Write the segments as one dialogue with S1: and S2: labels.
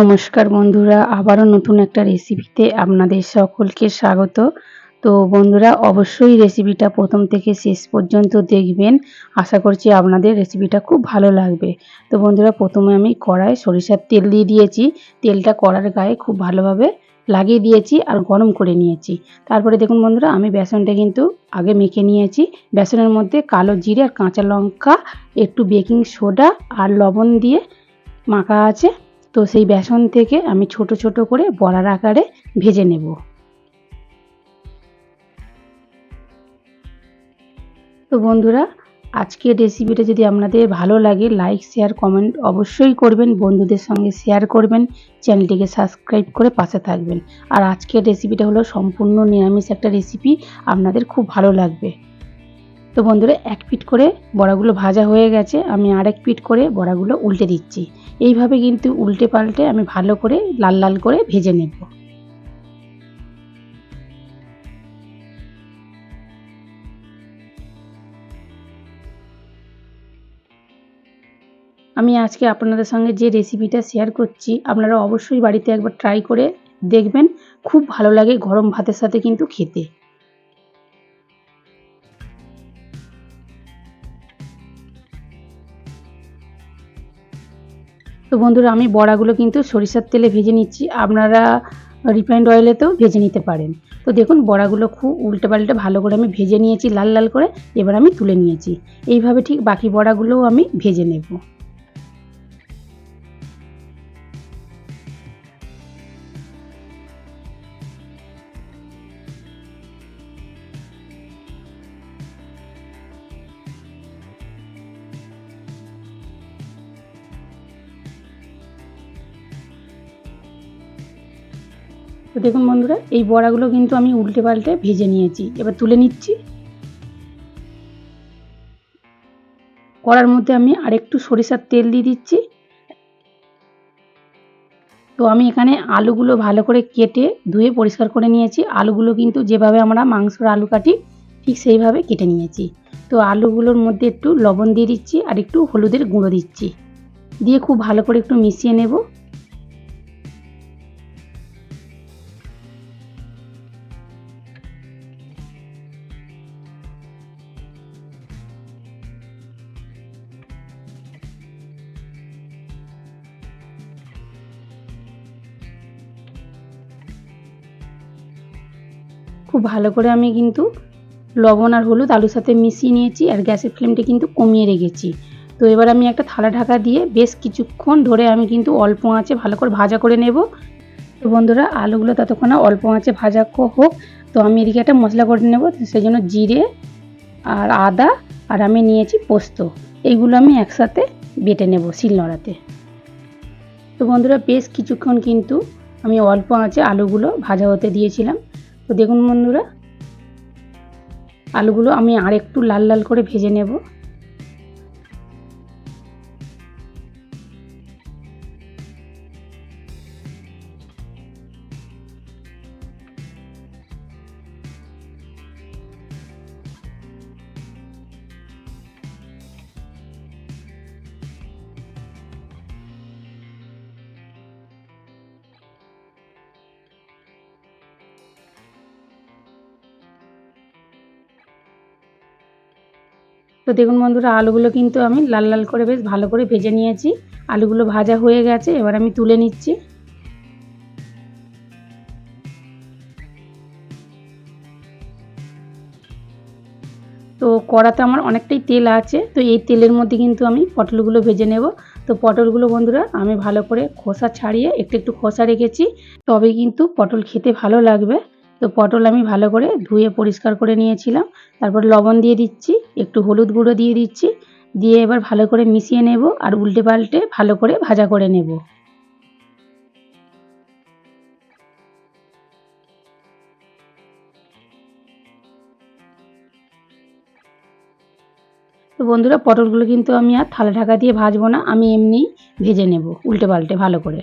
S1: নমস্কার বন্ধুরা, আবারও নতুন একটা রেসিপিতে আপনাদের সকলকে স্বাগত। তো বন্ধুরা, অবশ্যই রেসিপিটা প্রথম থেকে শেষ পর্যন্ত দেখবেন। আশা করছি আপনাদের রেসিপিটা খুব ভালো লাগবে। তো বন্ধুরা, প্রথমে আমি কড়াই সরিষার তেল দিয়ে দিয়েছি। তেলটা কড়ার গায়ে খুব ভালোভাবে লাগিয়ে দিয়েছি আর গরম করে নিয়েছি। তারপরে দেখুন বন্ধুরা, আমি বেসনটা কিন্তু আগে মেখে নিয়েছি। বেসনের মধ্যে কালো জিরে আর কাঁচা লঙ্কা, একটু বেকিং সোডা আর লবণ দিয়ে মাখা আছে। তো সেই বেসন থেকে আমি ছোট ছোট করে বড়ার আকারে ভেজে নেব। তো বন্ধুরা, আজকের রেসিপিটা যদি আপনাদের ভালো লাগে লাইক শেয়ার কমেন্ট অবশ্যই করবেন, বন্ধুদের সঙ্গে শেয়ার করবেন, চ্যানেলটিকে সাবস্ক্রাইব করে পাশে থাকবেন। আর আজকের রেসিপিটা হলো সম্পূর্ণ নিরামিষ একটা রেসিপি আপনাদের খুব ভালো লাগবে। তো বন্ধুরা, এক পিট করে বড়াগুলো ভাজা হয়ে গেছে। আমি আরেক পিট করে বড়াগুলো উল্টে দিচ্ছি। এইভাবে কিন্তু উল্টে পাল্টে আমি ভালো করে লাল লাল করে ভেজে নেব। আমি আজকে আপনাদের সঙ্গে যে রেসিপিটা শেয়ার করছি, আপনারা অবশ্যই বাড়িতে একবার ট্রাই করে দেখবেন। খুব ভালো লাগে গরম ভাতের সাথে কিন্তু খেতে। তো বন্ধুরা, আমি বড়াগুলো কিন্তু সরিষার তেলে ভেজে নিচ্ছি। আপনারা রিফাইন্ড অয়েলেতেও ভেজে নিতে পারেন। তো দেখুন, বড়াগুলো খুব উল্টে পাল্টে ভালো করে আমি ভেজে নিয়েছি, লাল লাল করে। এবার আমি তুলে নিয়েছি। এইভাবে ঠিক বাকি বড়াগুলোও আমি ভেজে নেব। তো দেখুন বন্ধুরা, এই বড়াগুলো কিন্তু আমি উল্টে পাল্টে ভেজে নিয়েছি। এবার তুলে নিচ্ছি। কড়ার মধ্যে আমি আরেকটু সরিষার তেল দিয়ে দিচ্ছি। তো আমি এখানে আলুগুলো ভালো করে কেটে ধুয়ে পরিষ্কার করে নিয়েছি। আলুগুলো কিন্তু যেভাবে আমরা মাংসর আলু কাটি, ঠিক সেইভাবে কেটে নিয়েছি। তো আলুগুলোর মধ্যে একটু লবণ দিয়ে দিচ্ছি আর একটু হলুদের গুঁড়ো দিচ্ছি। দিয়ে খুব ভালো করে একটু মিশিয়ে নেব। খুব ভালো করে আমি কিন্তু লবণ আর হলুদ আলুর সাথে মিশিয়ে নিয়েছি আর গ্যাসের ফ্লেমটা কিন্তু কমিয়ে রেখেছি। তো এবার আমি একটা থালা ঢাকা দিয়ে বেশ কিছুক্ষণ ধরে আমি কিন্তু অল্প আঁচে ভালো করে ভাজা করে নেব। তো বন্ধুরা, আলুগুলো ততক্ষণে অল্প আঁচে ভাজা হোক। তো আমি এদিকে একটা মশলা করে নেব সেই জন্য জিরে আর আদা আর আমি নিয়েছি পোস্ত। এইগুলো আমি একসাথে বেটে নেব শিলনোড়াতে। তো বন্ধুরা, বেশ কিছুক্ষণ কিন্তু আমি অল্প আঁচে আলুগুলো ভাজা হতে দিয়েছিলাম। তো দেখুন বন্ধুরা আলুগুলো আমি আর একটু লাল লাল করে ভেজে নেব। তো দেখুন বন্ধুরা, আলুগুলো কিন্তু আমি লাল লাল করে বেশ ভালো করে ভেজে নিয়েছি। আলুগুলো ভাজা হয়ে গেছে, এবার আমি তুলে নিচ্ছি। তো কড়াতে আমার অনেকটাই তেল আছে, তো এই তেলের মধ্যে কিন্তু আমি পটলগুলো ভেজে নেব। তো পটলগুলো বন্ধুরা, আমি ভালো করে খোসা ছাড়িয়ে একটু একটু খোসা রেখেছি তবে কিন্তু পটল খেতে ভালো লাগবে। তো পটল আমি ভালো করে ধুয়ে পরিষ্কার করে নিয়েছিলাম। তারপর লবণ দিয়ে দিচ্ছি, একটু হলুদ গুঁড়ো দিয়ে দিচ্ছি, দিয়ে এবার ভালো করে মিশিয়ে নেব আর উল্টে পাল্টে ভালো করে ভাজা করে নেব। তো বন্ধুরা, পটলগুলো কিন্তু আমি আর থালা ঢাকা দিয়ে ভাজবো না, আমি এমনি ভেজে নেব উল্টে পাল্টে ভালো করে।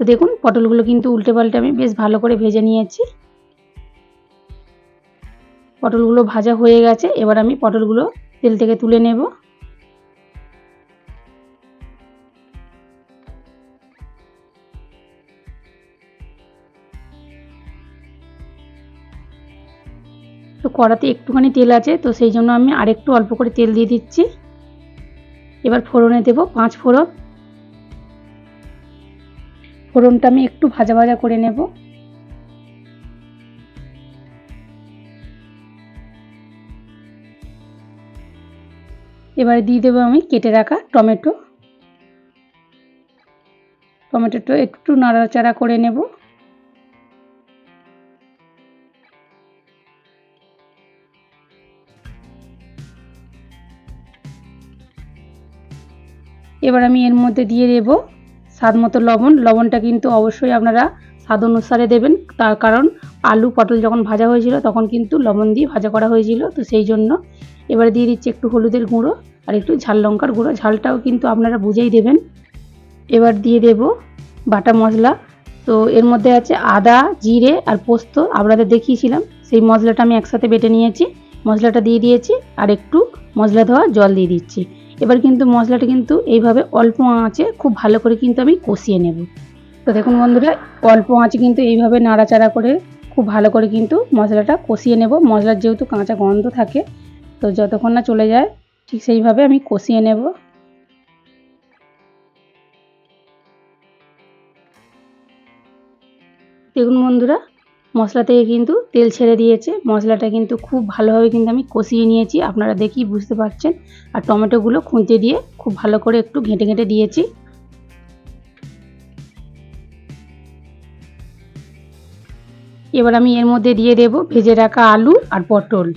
S1: তো দেখুন, পটলগুলো কিন্তু উল্টে পাল্টে আমি বেশ ভালো করে ভেজে নিয়েছি। পটলগুলো ভাজা হয়ে গেছে, এবার আমি পটলগুলো তেল থেকে তুলে নেব। তো কড়াতে একটুখানি তেল আছে, তো সেই জন্য আমি আরেকটু অল্প করে তেল দিয়ে দিচ্ছি। এবার ফোড়নে দেবো পাঁচ ফোড়ন। ফোড়নটা আমি একটু ভাজা ভাজা করে নেব। এবারে দিয়ে দেবো আমি কেটে রাখা টমেটো। টমেটোটা একটু নাড়াচাড়া করে নেব। এবার আমি এর মধ্যে দিয়ে দেব স্বাদ মতো লবণ। লবণটা কিন্তু অবশ্যই আপনারা স্বাদ অনুসারে দেবেন। তার কারণ আলু, পটল যখন ভাজা হয়েছিল, তখন কিন্তু লবণ দিয়ে ভাজা করা হয়েছিল। তো সেই জন্য এবারে দিয়ে দিচ্ছি একটু হলুদের গুঁড়ো আর একটু ঝাল লঙ্কার গুঁড়ো। ঝালটাও কিন্তু আপনারা বুঝেই দেবেন। এবার দিয়ে দেব বাটা মশলা। তো এর মধ্যে আছে আদা, জিরে আর পোস্ত। আপনাদের দেখিয়েছিলাম, সেই মশলাটা আমি একসাথে বেটে নিয়েছি। মশলাটা দিয়ে দিয়েছি আর একটু মশলা ধোয়া জল দিয়ে দিচ্ছি। এবার কিন্তু মশলাটা কিন্তু এইভাবে অল্প আঁচে খুব ভালো করে কিন্তু আমি কষিয়ে নেব। তো দেখুন বন্ধুরা, অল্প আঁচে কিন্তু এইভাবে নাড়াচাড়া করে খুব ভালো করে কিন্তু মশলাটা কষিয়ে নেব। মশলার যেহেতু কাঁচা গন্ধ থাকে, তো যতক্ষণ না চলে যায়, ঠিক সেইভাবে আমি কষিয়ে নেব। দেখুন বন্ধুরা মশলা থেকে কিন্তু তেল ছেড়ে দিয়েছে। মশলাটা কিন্তু খুব ভালোভাবে কিন্তু আমি কষিয়ে নিয়েছি। আপনারা দেখি বুঝতে পারছেন। আর টমেটোগুলো খুঁজে দিয়ে খুব ভালো করে একটু ঘেঁটে ঘেঁটে দিয়েছি। এবার আমি এর মধ্যে দিয়ে দেব ভেজে রাখা আলু আর পটল।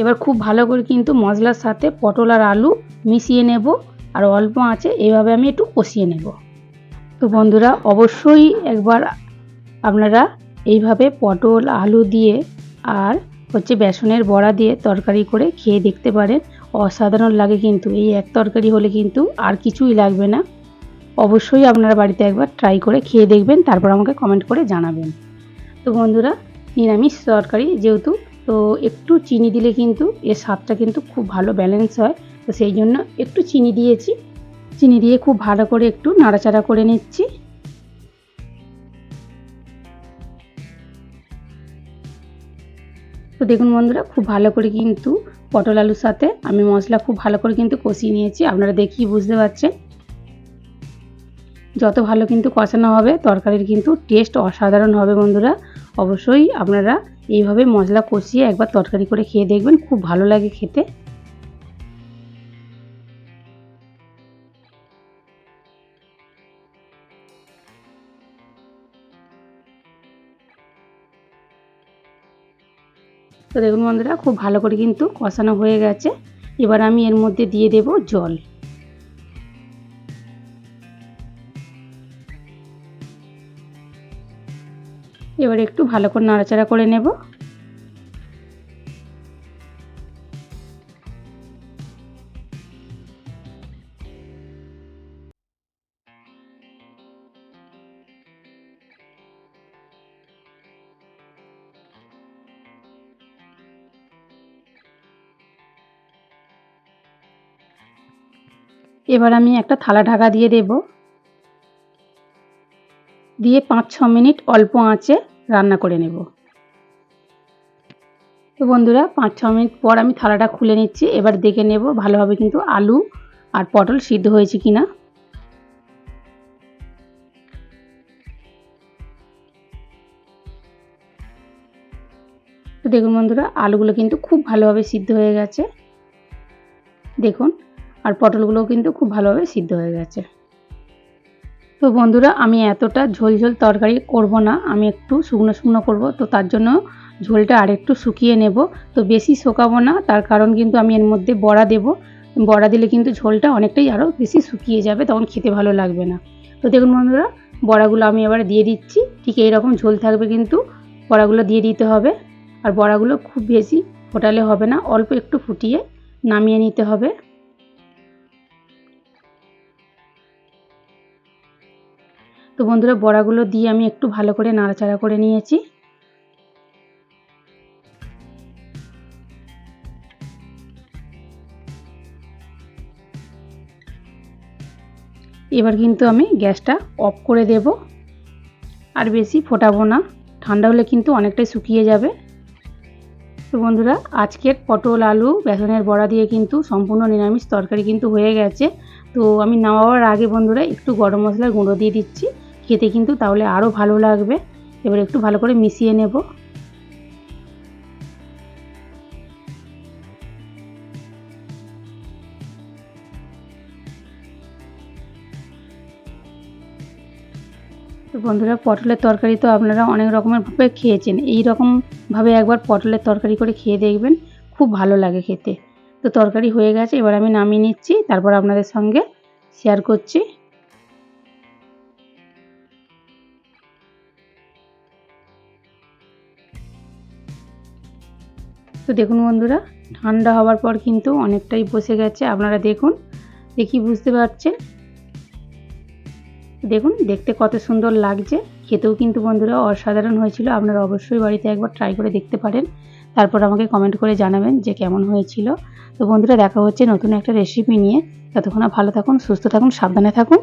S1: এবার খুব ভালো করে কিন্তু মশলার সাথে পটল আর আলু মিশিয়ে নেব। আর অল্প আছে এভাবে আমি একটু কষিয়ে নেব। তো বন্ধুরা, অবশ্যই একবার আপনারা এইভাবে পটল, আলু দিয়ে আর হচ্ছে বেসনের বড়া দিয়ে তরকারি করে খেয়ে দেখতে পারেন। অসাধারণ লাগে কিন্তু। এই এক তরকারি হলে কিন্তু আর কিছুই লাগবে না। অবশ্যই আপনারা বাড়িতে একবার ট্রাই করে খেয়ে দেখবেন, তারপর আমাকে কমেন্ট করে জানাবেন। তো বন্ধুরা, নিরামিষ তরকারি যেহেতু, তো একটু চিনি দিলে কিন্তু এর স্বাদটা কিন্তু খুব ভালো ব্যালেন্স হয়। তো সেই জন্য একটু চিনি দিয়েছি। চিনি দিয়ে খুব ভালো করে একটু নাড়াচাড়া করে নিচ্ছি। তো দেখুন বন্ধুরা, খুব ভালো করে কিন্তু পটল আলুর সাথে আমি মশলা খুব ভালো করে কিন্তু কষিয়ে নিয়েছি, আপনারা দেখি বুঝতে পারছেন। যত ভালো কিন্তু কষানো হবে, তরকারির কিন্তু টেস্ট অসাধারণ হবে বন্ধুরা। অবশ্যই আপনারা এইভাবে মশলা কষিয়ে একবার তরকারি করে খেয়ে দেখবেন, খুব ভালো লাগে খেতে। তো দেখুন বন্ধুরা, খুব ভালো করে কিন্তু কষানো হয়ে গেছে। এবার আমি এর মধ্যে দিয়ে দেব জল। এবার একটু ভালো করে নাড়াচাড়া করে নেব। এবার আমি একটা থালা ঢাকা দিয়ে দেব। দিয়ে পাঁচ ছ মিনিট অল্প আঁচে রান্না করে নেব। তো বন্ধুরা, পাঁচ ছ মিনিট পর আমি থালাটা খুলে নিচ্ছি। এবার দেখে নেব ভালোভাবে কিন্তু আলু আর পটল সিদ্ধ হয়েছে কি না দেখুন বন্ধুরা, আলুগুলো কিন্তু খুব ভালোভাবে সিদ্ধ হয়ে গেছে। দেখুন আর পটলগুলোও কিন্তু খুব ভালোভাবে সিদ্ধ হয়ে গেছে। তো বন্ধুরা, আমি এতটা ঝোল ঝোল তরকারি করব না, আমি একটু শুকনো শুকনো করব, তো তার জন্য ঝোলটা আরেকটু শুকিয়ে নেব। তো বেশি শোকাবো না, তার কারণ কিন্তু আমি এর মধ্যে বড়া দেব। বড়া দিলে কিন্তু ঝোলটা অনেকটাই আরও বেশি শুকিয়ে যাবে, তখন খেতে ভালো লাগবে না। তো দেখুন বন্ধুরা, বড়াগুলো আমি এবার দিয়ে দিচ্ছি। ঠিক এইরকম ঝোল থাকবে কিন্তু বড়াগুলো দিয়ে দিতে হবে। আর বড়াগুলো খুব বেশি ফোটালে হবে না, অল্প একটু ফুটিয়ে নামিয়ে নিতে হবে। তো বন্ধুরা বড়াগুলো দিয়ে আমি একটু ভালো করে নাড়াচাড়া করে নিয়েছি। এবার কিন্তু আমি গ্যাসটা অফ করে দেব। আর বেশি ফোটাবো না, ঠান্ডা হলে কিন্তু অনেকটাই শুকিয়ে যাবে। তো বন্ধুরা, আজকের পটল, আলু, বেসনের বড়া দিয়ে কিন্তু সম্পূর্ণ নিরামিষ তরকারি কিন্তু হয়ে গেছে। তো আমি নামাবার আগে বন্ধুরা একটু গরম মশলার গুঁড়ো দিয়ে দিচ্ছি। খেতে কিন্তু তাহলে আরও ভালো লাগবে। এবার একটু ভালো করে মিশিয়ে নেব। তো বন্ধুরা, পটলের তরকারি তো আপনারা অনেক রকমের ভাবে খেয়েছেন। এই রকমভাবে একবার পটলের তরকারি করে খেয়ে দেখবেন, খুব ভালো লাগে খেতে। তো তরকারি হয়ে গেছে, এবার আমি নামিয়ে নিচ্ছি, তারপর আপনাদের সঙ্গে শেয়ার করছি। তো দেখুন বন্ধুরা, ঠান্ডা হওয়ার পর কিন্তু অনেকটাই বসে গেছে। আপনারা দেখুন, দেখি বুঝতে পারছেন? দেখুন, দেখতে কত সুন্দর লাগছে। খেতেও কিন্তু বন্ধুরা অসাধারণ হয়েছিল। আপনারা অবশ্যই বাড়িতে একবার ট্রাই করে দেখতে পারেন। তারপর আমাকে কমেন্ট করে জানাবেন যে কেমন হয়েছিল। তো বন্ধুরা, দেখা হচ্ছে নতুন একটা রেসিপি নিয়ে। ততক্ষণ ভালো থাকুন, সুস্থ থাকুন, সাবধানে থাকুন।